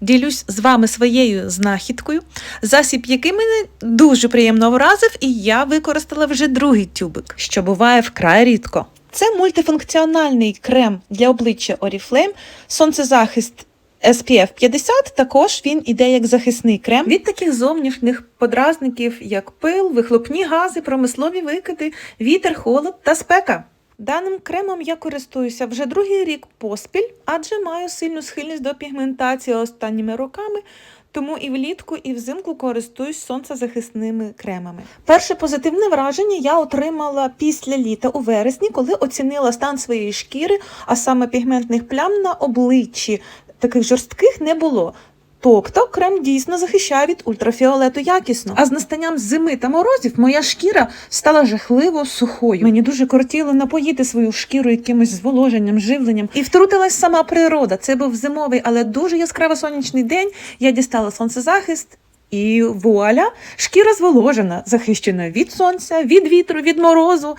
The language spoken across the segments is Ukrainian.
ділюсь з вами своєю знахідкою, засіб, який мене дуже приємно вразив, і я використала вже другий тюбик, що буває вкрай рідко. Це мультифункціональний крем для обличчя Oriflame, сонцезахист SPF 50, також він іде як захисний крем від таких зовнішніх подразників, як пил, вихлопні гази, промислові викиди, вітер, холод та спека. Даним кремом я користуюся вже другий рік поспіль, адже маю сильну схильність до пігментації останніми роками, тому і влітку, і взимку користуюсь сонцезахисними кремами. Перше позитивне враження я отримала після літа у вересні, коли оцінила стан своєї шкіри, а саме пігментних плям на обличчі. Таких жорстких не було. Тобто крем дійсно захищає від ультрафіолету якісно. А з настанням зими та морозів моя шкіра стала жахливо сухою. Мені дуже кортіло напоїти свою шкіру якимось зволоженням, живленням. І втрутилась сама природа. Це був зимовий, але дуже яскраво сонячний день. Я дістала сонцезахист. І вуаля, шкіра зволожена, захищена від сонця, від вітру, від морозу,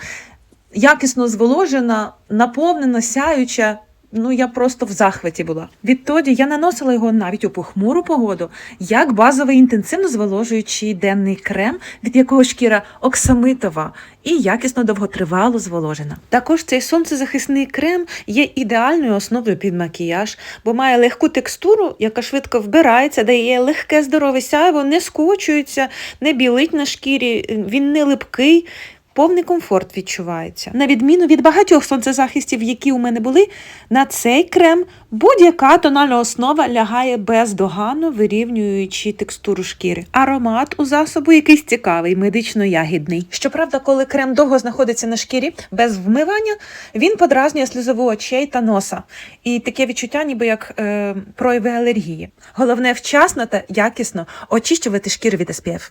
якісно зволожена, наповнена, сяюча. Ну, я просто в захваті була. Відтоді я наносила його навіть у похмуру погоду, як базовий інтенсивно зволожуючий денний крем, від якого шкіра оксамитова і якісно довготривало зволожена. Також цей сонцезахисний крем є ідеальною основою під макіяж, бо має легку текстуру, яка швидко вбирається, дає легке здорове сяйво, не скочується, не білить на шкірі, він не липкий. Повний комфорт відчувається. На відміну від багатьох сонцезахистів, які у мене були, на цей крем будь-яка тональна основа лягає бездоганно, вирівнюючи текстуру шкіри. Аромат у засобу якийсь цікавий, медично-ягідний. Щоправда, коли крем довго знаходиться на шкірі без вмивання, він подразнює сльозову очей та носа. І таке відчуття, ніби як е, прояви алергії. Головне вчасно та якісно очищувати шкіру від SPF.